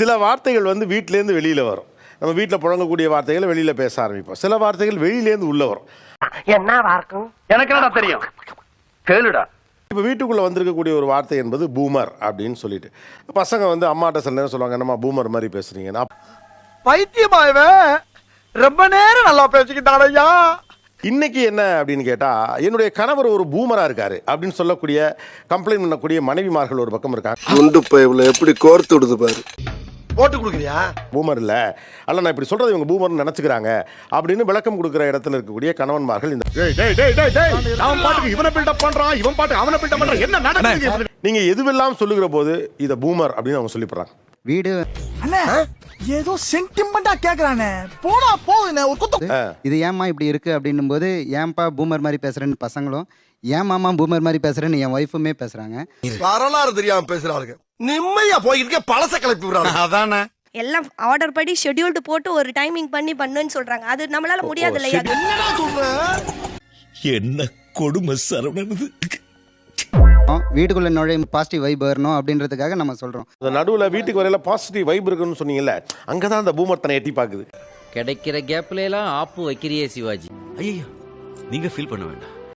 சில வார்த்தைகள் வந்து வீட்டிலேருந்து வெளியில் வரும். நம்ம வீட்டில் புழங்கக்கூடிய வார்த்தைகளை வெளியில் பேச ஆரம்பிப்போம். சில வார்த்தைகள் வெளியிலேருந்து உள்ளே வரும். எனக்கு என்னடா தெரியும்? கேளுடா. இப்போ வீட்டுக்குள்ளே வந்திருக்கக்கூடிய ஒரு வார்த்தை என்பது பூமர் அப்படின்னு சொல்லிட்டு. பசங்க வந்து அம்மாட்ட சில நேரம் சொல்லுவாங்க என்னம்மா பூமர் மாதிரி பேசுறீங்கன்னா பைத்தியமா இவன் ரொம்ப நேரம் நல்லா பேசிக்கிட்டான் ஐயா. இன்னைக்கு என்ன அப்படின்னு கேட்டா என்னுடைய கணவர் ஒரு பூமரா இருக்காரு அப்படின்னு சொல்லக்கூடிய கம்ப்ளைண்ட் பண்ணக்கூடிய மனைவிமார்கள் ஒரு பக்கம் இருக்காங்க. குண்டு பைப்ல எப்படி கோர்த்து விடுது பாரு. போட்டு கொடுக்குறியா? பூமர் இல்ல. அல்ல நான் இப்படி சொல்றது இவங்க பூமர்னு நினைச்சுக்கிறாங்க. அப்படின்னு விளக்கம் கொடுக்குற இடத்துல இருக்கக்கூடிய கணவன்மார்கள் இந்த அவன் பாட்டுக்கு இவனை பில்டப் பண்றான் இவன் பாட்டுக்கு அவனை பில்டப் பண்றான். என்ன நடக்குது நீங்க எதுவெல்லாம் சொல்லுகிற போது இதை பூமர் அப்படின்னு அவங்க சொல்லிப்படுறாங்க. வீடு. ஏதோ சென்டிமெண்டா கேக்குறானே. போடா போகுதுண்ணே ஒரு குத்து. இது ஏம்மா இப்படி இருக்கு அப்படின்னும் போது ஏன்பா பூமர் மாதிரி பேசுறேன்னு பசங்களும் ஏன் மாமா பூமர் மாதிரி பேசுறேன்னு என் ஒய்ஃபுமே பேசுறாங்க. வரலாறு தெரியாம பேசுறாளுங்க நிம்மதியா போயிருக்க பழச கிளப்பி விடுறாங்க அதானே. எல்லாம் ஆர்டர் படி ஷெட்யூல்டு போட்டு ஒரு டைமிங் பண்ணி பண்ணுன்னு சொல்றாங்க. அது நம்மளால முடியாது இல்லையா? என்னடா சொல்ற? என்ன கொடுமை சரவணன் வீட்டுக்குள்ள நுழையும் பாசிட்டிவ் வைப் வரணும் அப்படின்றதுக்காக நம்ம சொல்றோம். அந்த நடுவுல வீட்டுக்கு வரையில பாசிட்டிவ் வைப் இருக்குன்னு சொன்னீங்கல்ல அங்கதான் அந்த பூமர் தன்னை எட்டி பாக்குது கிடைக்கிற கேப்ல எல்லாம் ஆப்பு வைக்கிறியே சிவாஜி. ஐயோ நீங்க ஃபீல் பண்ண வேண்டாம்.